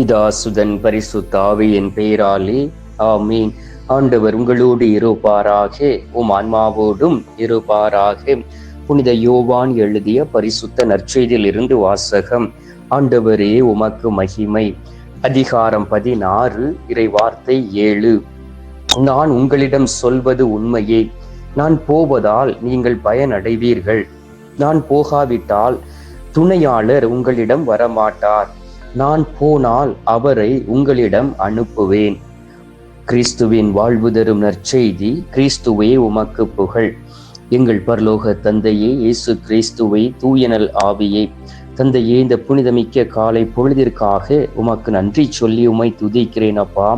பிதாசுதன் பரிசுத்தாவியின் பெயராலே ஆமீன். ஆண்டவர் உங்களோடு இருப்பாராக உம் ஆன்மாவோடும் இருப்பாராக. புனித யோவான் எழுதிய பரிசுத்த நற்செய்தியில் இருந்து வாசகம் ஆண்டவரே உமக்கு மகிமை. அதிகாரம் பதினாறு இறை வார்த்தை ஏழு. நான் உங்களிடம் சொல்வது உண்மையே. நான் போவதால் நீங்கள் பயனடைவீர்கள். நான் போகாவிட்டால் துணையாளர் உங்களிடம் வரமாட்டார். நான் போனால் அவரை உங்களிடம் அனுப்புவேன். கிறிஸ்துவின் வாழ்வு தரும் நற்செய்தி கிறிஸ்துவே உமக்கு புகழ். எங்கள் பரலோக தந்தையே இயேசு கிறிஸ்துவை தூயனல் ஆவியை. தந்தையே இந்த புனிதமிக்க காலை பொழுதிற்காக உமக்கு நன்றி சொல்லி உமை துதிக்கிறேன் அப்பா.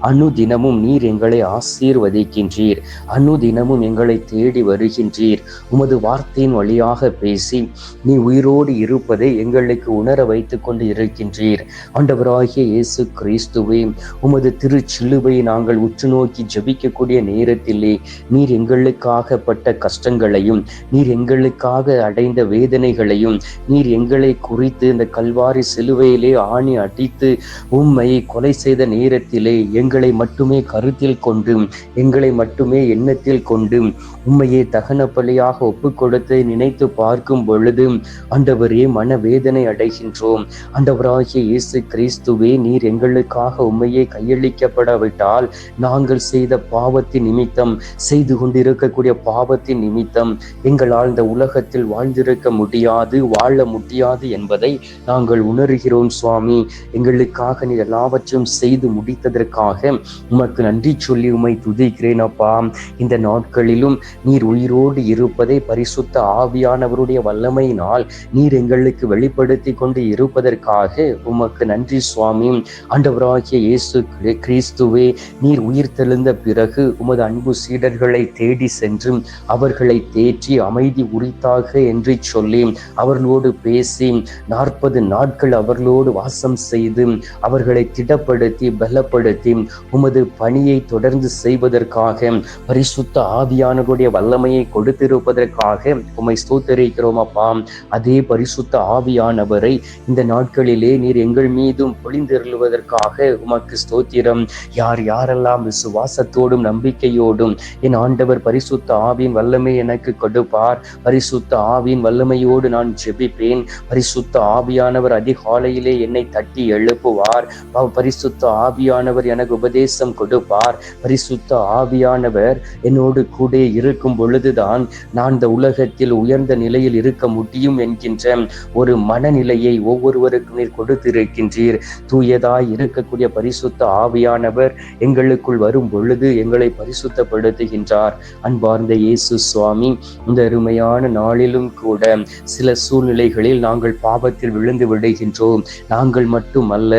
அணு தினமும் நீர் எங்களை ஆசீர்வதிக்கின்றீர். அணு தினமும் எங்களை தேடி வருகின்றீர். உமது வார்த்தையின் வழியாக பேசி நீ உயிரோடு இருப்பதை எங்களுக்கு உணர வைத்துக் கொண்டு இருக்கின்றீர். ஆண்டவராகிய இயேசு கிறிஸ்துவே உமது திருச்சிலுவை நாங்கள் உற்று நோக்கி ஜபிக்கக்கூடிய நேரத்திலே நீர் எங்களுக்காக பட்ட கஷ்டங்களையும் நீர் எங்களுக்காக அடைந்த வேதனைகளையும் நீர் எங்களை குறித்து இந்த கல்வாரி சிலுவையிலே ஆணி அடித்து உம்மை கொலை செய்த நேரத்திலே எங்களை மட்டுமே கருத்தில் கொண்டு எங்களை மட்டுமே எண்ணத்தில் கொண்டு உம்மையே தகன பலியாக ஒப்பு கொடுத்து நினைத்து பார்க்கும் பொழுது ஆண்டவரே மனவேதனை அடைகின்றோம். ஆண்டவராகிய இயேசு கிறிஸ்துவே நீர் எங்களுக்காக உண்மையே கையளிக்கப்படாவிட்டால் நாங்கள் செய்த பாவத்தின் நிமித்தம் செய்து கொண்டிருக்கக்கூடிய பாவத்தின் நிமித்தம் எங்களால் இந்த உலகத்தில் வாழ்ந்திருக்க முடியாது வாழ முடியாது. என்பதை நாங்கள் உணர்கிறோம் சுவாமி. எங்களுக்காக நீர் எல்லாவற்றையும் செய்து முடித்ததற்காக உமக்கு நன்றி சொல்லி உமை துதிக்கிறேன் அப்பா. இந்த நாட்களிலும் நீர் உயிரோடு இருப்பதை பரிசுத்த ஆவியானவருடைய வல்லமையினால் நீர் எங்களுக்கு வெளிப்படுத்தி கொண்டு இருப்பதற்காக உமக்கு நன்றி சுவாமி. ஆண்டவராகிய இயேசு கிறிஸ்துவே நீர் உயிர் தெழுந்த பிறகு உமது அன்பு சீடர்களை தேடி சென்று அவர்களை தேற்றி அமைதி உரித்தாக என்று சொல்லி அவர்களோடு பேசி பேசி நாற்பது நாட்கள் அவர்களோடு வாசம் செய்து அவர்களை திடப்படுத்தி பலப்படுத்தி உமது பணியை தொடர்ந்து செய்வதற்காக பரிசுத்த ஆவியானவருடைய வல்லமையை கொடுத்திருப்பதற்காக உமை ஸ்தோத்தரிக்கிறோம் அப்பா. அதே பரிசுத்த ஆவியானவரை இந்த நாட்களிலே நீர் எங்கள் மீதும் பொழிந்தருளுவதற்காக உமக்கு ஸ்தோத்திரம். யார் யாரெல்லாம் விசுவாசத்தோடும் நம்பிக்கையோடும் என் ஆண்டவர் பரிசுத்த ஆவியின் வல்லமை எனக்கு கொடுப்பார் பரிசுத்த ஆவியின் வல்லமையோடு நான் ஜெபிப்பேன் பரிசுத்த ஆவியானவர் அதிகாலையிலே என்னை தட்டி எழுப்புவார். பரிசுத்த ஆவியானவர் எனக்கு உபதேசம் கொடுப்பார். பரிசுத்த ஆவியானவர் என்னோடு கூட இருக்கும் பொழுதுதான் நான் இந்த உலகத்தில் உயர்ந்த நிலையில் இருக்க முடியும் என்கின்ற ஒரு மனநிலையை ஒவ்வொருவருக்கும் நீர் கொடுத்திருக்கின்றீர். தூயதாய் இருக்கக்கூடிய பரிசுத்த ஆவியானவர் எங்களுக்குள் வரும் பொழுது எங்களை பரிசுத்தப்படுத்துகின்றார். அன்பார்ந்த இயேசு சுவாமி இந்த அருமையான நாளிலும் கூட சில சூழ்நிலைகளில் நாங்கள் நாங்கள் பாவத்தில் விழுந்து விடுகின்றோம். நாங்கள் மட்டுமல்ல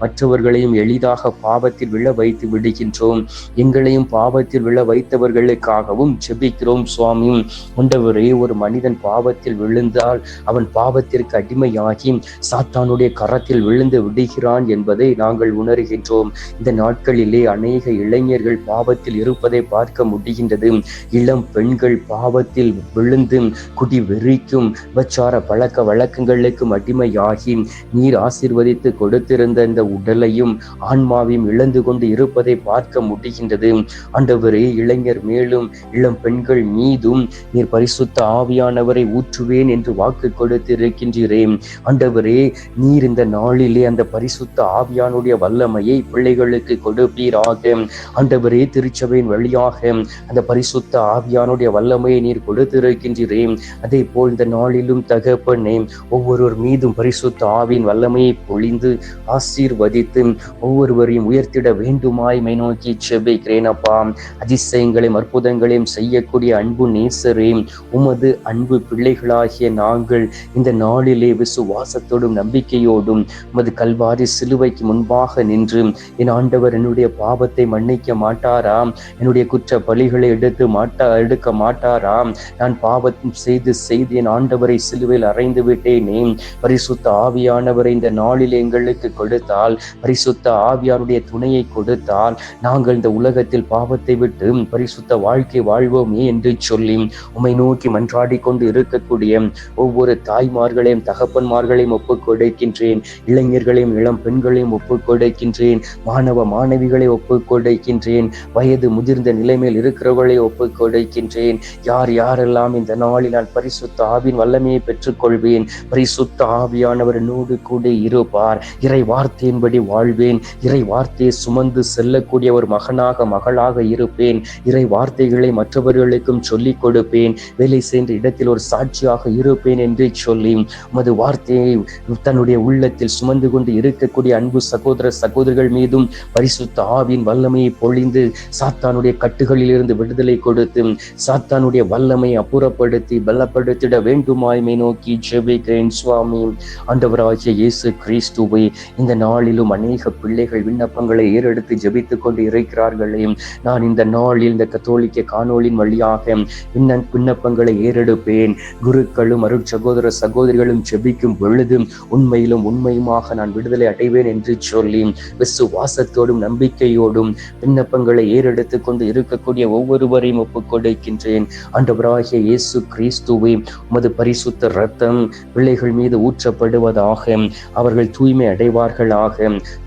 மற்றவர்களையும் எளிதாக பாவத்தில் விழ வைத்து விடுகின்றோம். எங்களையும் பாவத்தில் விழ வைத்தவர்களுக்காகவும் செபிக்கிறோம் சுவாமி. உண்டவரே ஒரு மனிதன் பாவத்தில் விழுந்தால் அவன் பாவத்திற்கு அடிமையாகி சாத்தானுடைய கரத்தில் விழுந்து விடுகிறான் என்பதை நாங்கள் உணர்கின்றோம். இந்த நாட்களிலே அநேக இளைஞர்கள் பாவத்தில் இருப்பதை பார்க்க முடிகின்றது. இளம் பெண்கள் பாவத்தில் விழுந்து குடி வெறிக்கும் விபச்சார பழக்க வழக்கங்கள் வழக்கங்களுக்கும் அடிமையாகி நீர் ஆசிர்வதித்து கொடுத்திருந்த இந்த உடலையும் ஆன்மாவையும் இழந்து கொண்டு இருப்பதை பார்க்க முடிகின்றது. ஆண்டவரே இளைஞர் மேலும் இளம் பெண்கள் மீதும் நீர் பரிசுத்த ஆவியானவரை ஊற்றுவேன் என்று வாக்கு கொடுத்திருக்கின்றேன் ஆண்டவரே நீர் இந்த நாளிலே அந்த பரிசுத்த ஆவியானுடைய வல்லமையை பிள்ளைகளுக்கு கொடுப்பீராக. ஆண்டவரே திருச்சபையின் வழியாக அந்த பரிசுத்த ஆவியானுடைய வல்லமையை நீர் கொடுத்திருக்கின்றேன் அதே போல் இந்த நாளிலும் தகப்பனே ஒவ்வொருவர் மீதும் பரிசுத்த ஆவின் வல்லமையை பொழிந்து ஆசீர்வதித்து ஒவ்வொருவரையும் உயர்த்திட வேண்டுமாய் மை நோக்கி செபிக்கிறேன் அப்பா. அதிசயங்களையும் அற்புதங்களையும் செய்யக்கூடிய அன்பு நேசரே உமது அன்பு பிள்ளைகளாகிய நாங்கள் இந்த நாளிலே விசுவாசத்தோடும் நம்பிக்கையோடும் உமது கல்வாரி சிலுவைக்கு முன்பாக நின்று என் ஆண்டவர் என்னுடைய பாவத்தை மன்னிக்க மாட்டாராம் என்னுடைய குற்ற பலிகளை எடுத்து மாட்டா எடுக்க மாட்டாராம் நான் பாவம் செய்து செய்து என் ஆண்டவரை சிலுவையில் அறைந்து விட்டேன். தகப்பனே பரிசுத்த ஆவியானவரை இந்த நாளில் எங்களுக்கு கொடுத்தால் பரிசுத்த ஆவியாருடைய துணையை கொடுத்தால் நாங்கள் இந்த உலகத்தில் பாவத்தை விட்டு பரிசுத்த வாழ்க்கை வாழ்வோமே என்று சொல்லி உமை நோக்கி மன்றாடி கொண்டு இருக்கக்கூடிய ஒவ்வொரு தாய்மார்களையும் தகப்பன்மார்களையும் ஒப்புக் கொடுக்கின்றேன். இளைஞர்களையும் இளம் பெண்களையும் ஒப்புக் கொடுக்கின்றேன். மாணவ மாணவிகளை ஒப்புக் கொடுக்கின்றேன். வயது முதிர்ந்த நிலைமையில் இருக்கிறவர்களை ஒப்புக் கொடுக்கின்றேன். யார் யாரெல்லாம் இந்த நாளில் நான் பரிசுத்த ஆவின் வல்லமையை பெற்றுக்கொள்வேன் பரிசுத்த ஆவியானவர் என்னோடு கூட இருப்பார். இறை வார்த்தையின்படி வாழ்வேன். இறை வார்த்தையை சுமந்து செல்லக்கூடிய ஒரு மகனாக மகளாக இருப்பேன். இறை வார்த்தைகளை மற்றவர்களுக்கும் சொல்லிக் கொடுப்பேன். வேலை சென்ற இடத்தில் ஒரு சாட்சியாக இருப்பேன் என்று சொல்லி உமது வார்த்தையை தன்னுடைய உள்ளத்தில் சுமந்து கொண்டு இருக்கக்கூடிய அன்பு சகோதர சகோதரிகள் மீதும் பரிசுத்த ஆவின் வல்லமையை பொழிந்து சாத்தானுடைய கட்டுகளில் இருந்து விடுதலை கொடுத்து சாத்தானுடைய வல்லமையை அப்புறப்படுத்தி பலப்படுத்திட வேண்டுமாய்மை நோக்கி ஜெபிக்கிறேன். கேட்கிறேன் சுவாமி. ஆண்டவராகிய இயேசு கிறிஸ்துவை இந்த நாளிலும் அநேக பிள்ளைகள் விண்ணப்பங்களை ஏறெடுத்து ஜபித்து கொண்டு இருக்கிறார்களே. நான் இந்த நாளில் இந்த கத்தோலிக்க காணொலின் வழியாக விண்ண விண்ணப்பங்களை ஏறெடுப்பேன். குருக்களும் அருட் சகோதர சகோதரிகளும் ஜெபிக்கும் பொழுதும் உண்மையிலும் உண்மையுமாக நான் விடுதலை அடைவேன் என்று சொல்லி விசுவாசத்தோடும் நம்பிக்கையோடும் விண்ணப்பங்களை ஏறெடுத்து கொண்டு இருக்கக்கூடிய ஒவ்வொருவரையும் ஒப்புக் கொடுக்கின்றேன் ஆண்டவராகிய இயேசு கிறிஸ்துவை உமது பரிசுத்த ரத்தம் பிள்ளை பிள்ளைகள் மீது ஊற்றப்படுவதாக அவர்கள் தூய்மை அடைவார்களாக.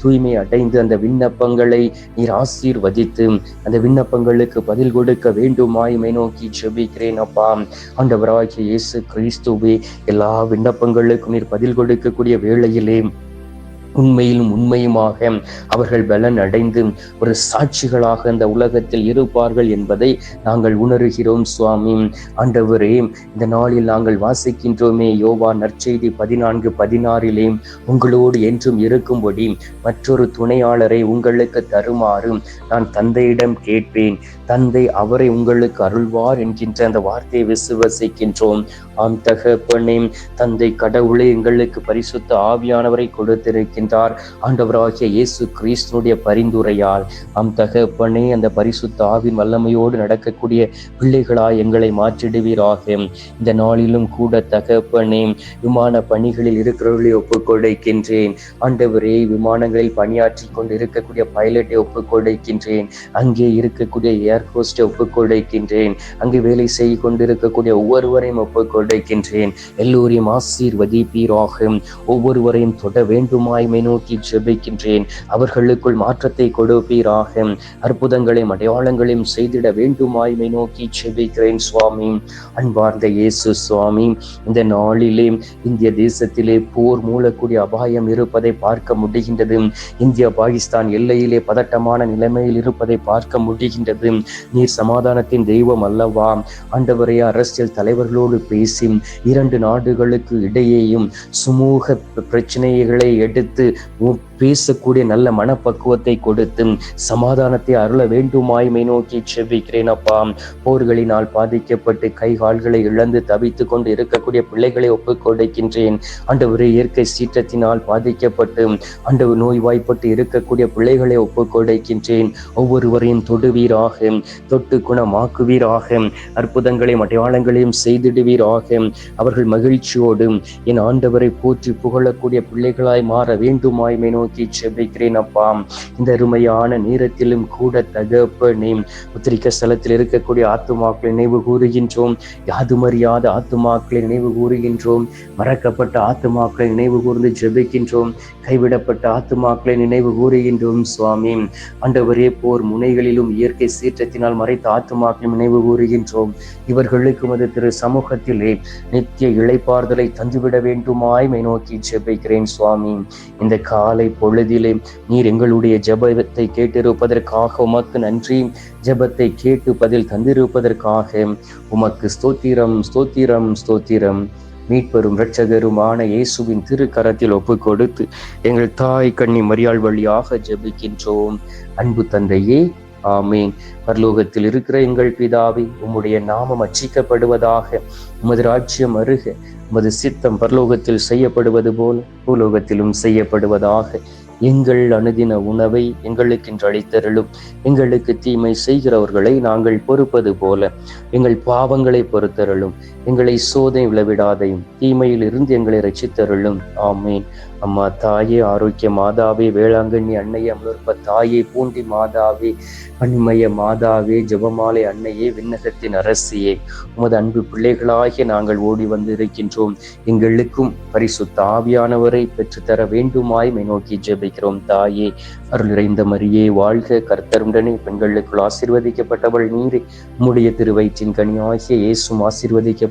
தூய்மை அடைந்து அந்த விண்ணப்பங்களை நீர் ஆசீர்வதித்து அந்த விண்ணப்பங்களுக்கு பதில் கொடுக்க வேண்டுமாய்மை நோக்கி ஜெபிக்கிறேன் அப்பா. ஆண்டவராகிய இயேசு கிறிஸ்துவே எல்லா விண்ணப்பங்களுக்கும் நீர் பதில் கொடுக்கக்கூடிய வேளையிலே உண்மையிலும் உண்மையுமாக அவர்கள் பலன் அடைந்து ஒரு சாட்சிகளாக இந்த உலகத்தில் இருப்பார்கள் என்பதை நாங்கள் உணர்கிறோம் சுவாமி. ஆண்டவரே இந்த நாளில் நாங்கள் வாசிக்கின்றோமே யோவா நற்செய்தி பதினான்கு பதினாறிலே உங்களோடு என்றும் இருக்கும்படி மற்றொரு துணையாளரை உங்களுக்கு தருமாறு நான் தந்தையிடம் கேட்பேன். தந்தை அவரை உங்களுக்கு அருள்வார் என்கின்ற அந்த வார்த்தையை விசுவசிக்கின்றோம். ஆம் தகப்பனே தந்தை கடவுளே எங்களுக்கு பரிசுத்த ஆவியானவரை இருக்கின்றார் ஆண்டவராகிய இயேசு கிறிஸ்துடைய பரிந்துரையால் அம் தகப்பனே அந்த பரிசுத்த ஆவின் வல்லமையோடு நடக்கக்கூடிய பிள்ளைகளாய் எங்களை மாற்றிடுவீராக. இந்த நாளிலும் கூட தகப்பனே விமான பணிகளில் இருக்கிறவர்களை ஒப்புக்கொடுக்கின்றேன். ஆண்டவரே விமானங்களில் பணியாற்றி கொண்டு இருக்கக்கூடிய பைலட்டை ஒப்புக்கொடுக்கின்றேன். அங்கே இருக்கக்கூடிய ஏர் ஹோஸ்டை ஒப்புக்கொடுக்கின்றேன். அங்கே வேலை செய்து கொண்டிருக்கக்கூடிய ஒவ்வொருவரையும் ஒப்புக்கொடுக்கின்றேன். எல்லோரையும் ஆசீர்வதிப்பீராக. ஒவ்வொருவரையும் தொட உம்மை நோக்கி ஜெபிக்கின்றேன். அவர்களுக்குள் மாற்றத்தை கொடுப்பீராக அற்புதங்களையும் அடையாளங்களையும் செய்திட வேண்டுமாய்மை நோக்கி ஜெபிக்கிறேன் சுவாமி. அன்பார்ந்த இயேசு சுவாமி இந்த நாளிலே இந்திய தேசத்திலே போர் மூலக்கூடிய அபாயம் இருப்பதை பார்க்க முடிகின்றது. இந்தியா பாகிஸ்தான் எல்லையிலே பதட்டமான நிலைமையில் இருப்பதை பார்க்க முடிகின்றது. நீர் சமாதானத்தின் தெய்வம் அல்லவா? ஆண்டவரே அரசியல் தலைவர்களோடு பேசி இரண்டு நாடுகளுக்கு இடையேயும் சுமூக பிரச்சனைகளை எடுத்து உ- பேசக்கூடிய நல்ல மனப்பக்குவத்தை கொடுத்து சமாதானத்தை அருள வேண்டுமாய் மை நோக்கி செவிக்கிறேன் அப்பா. போர்களினால் பாதிக்கப்பட்டு கை கால்களை இழந்து தவித்து கொண்டு இருக்கக்கூடிய பிள்ளைகளை ஒப்புக்கொடுக்கின்றேன் ஆண்டவரே இயற்கை சீற்றத்தினால் பாதிக்கப்பட்டு ஆண்டவர் நோய்வாய்ப்பட்டு இருக்கக்கூடிய பிள்ளைகளை ஒப்புக்கொடுக்கின்றேன் ஒவ்வொருவரையும் தொடுவீராக தொட்டு குணமாக்குவீராக அற்புதங்களையும் அடையாளங்களையும் செய்திடுவீராக. அவர்கள் மகிழ்ச்சியோடும் என் ஆண்டவரை போற்றி புகழக்கூடிய பிள்ளைகளாய் மாற வேண்டுமாய்மை நோக்கி செபிக்கிறேன் அப்பா இந்த அருமையான நேரத்திலும் கூட தகப்பனே உத்திரிக்க ஸ்தலத்தில் இருக்கக்கூடிய ஆத்துமாக்களை நினைவு கூறுகின்றோம். யாதுமறியாத ஆத்துமாக்களை நினைவு கூறுகின்றோம். மறக்கப்பட்ட ஆத்துமாக்களை நினைவு கூர்ந்து ஜெபிக்கின்றோம். கைவிடப்பட்ட ஆத்துமாக்களை நினைவு கூறுகின்றோம் சுவாமி. ஆண்டவரே போர் முனைகளிலும் இயற்கை சீற்றத்தினால் மறைத்த ஆத்துமாக்களை நினைவு கூறுகின்றோம். இவர்களுக்கு மது திரு சமூகத்திலே நித்திய இழைப்பார்தலை தந்துவிட வேண்டுமாய்மை நோக்கி ஜெபிக்கிறேன் சுவாமி. இந்த காலை பொழுதிலே நீர் எங்களுடைய ஜெபத்தை கேட்டிருப்பதற்காக உமக்கு நன்றி. ஜெபத்தை கேட்டு பதில் தந்திருப்பதற்காக உமக்கு ஸ்தோத்திரம் ஸ்தோத்திரம் ஸ்தோத்திரம். மீட்பெரும் இரட்சகருமான இயேசுவின் திருக்கரத்தில் ஒப்பு கொடுத்து எங்கள் தாய் கண்ணி மரியாள் வழியாக ஜெபிக்கின்றோம். அன்பு தந்தையே ஆமீன். பரலோகத்தில் இருக்கிற எங்கள் பிதாவே உம்முடைய நாமம் அச்சிக்கப்படுவதாக உமது ராஜ்யம் அருக உமது சித்தம் பரலோகத்தில் செய்யப்படுவது போல பூலோகத்திலும் செய்யப்படுவதாக எங்கள் அணுதின உணவை எங்களுக்கென்று அளித்தருளும். எங்களுக்கு தீமை செய்கிறவர்களை நாங்கள் பொறுப்பது போல எங்கள் பாவங்களை பொறுத்தருளும். எங்களை சோதனை விளவிடாதையும் தீமையில் இருந்து எங்களை ரசித்தருளும் ஆமேன். அம்மா தாயே ஆரோக்கிய மாதாவே வேளாங்கண்ணி அன்னையே அமலர்ப்ப தாயே பூண்டி மாதாவே அண்மைய மாதாவே ஜெபமாலை அன்னையே விண்ணகத்தின் அரசியே. உமது அன்பு பிள்ளைகளாகிய நாங்கள் ஓடி வந்து இருக்கின்றோம் எங்களுக்கும் பரிசு தாவியானவரை பெற்றுத்தர வேண்டுமாய் மை நோக்கி ஜெபிக்கிறோம். தாயே அருளிறைந்த மரியே வாழ்க கர்த்தருடனே பெண்களுக்குள் ஆசிர்வதிக்கப்பட்டவள் நீரே. உம்முடைய திருவயிற்றின் கனியாகிய இயேசும்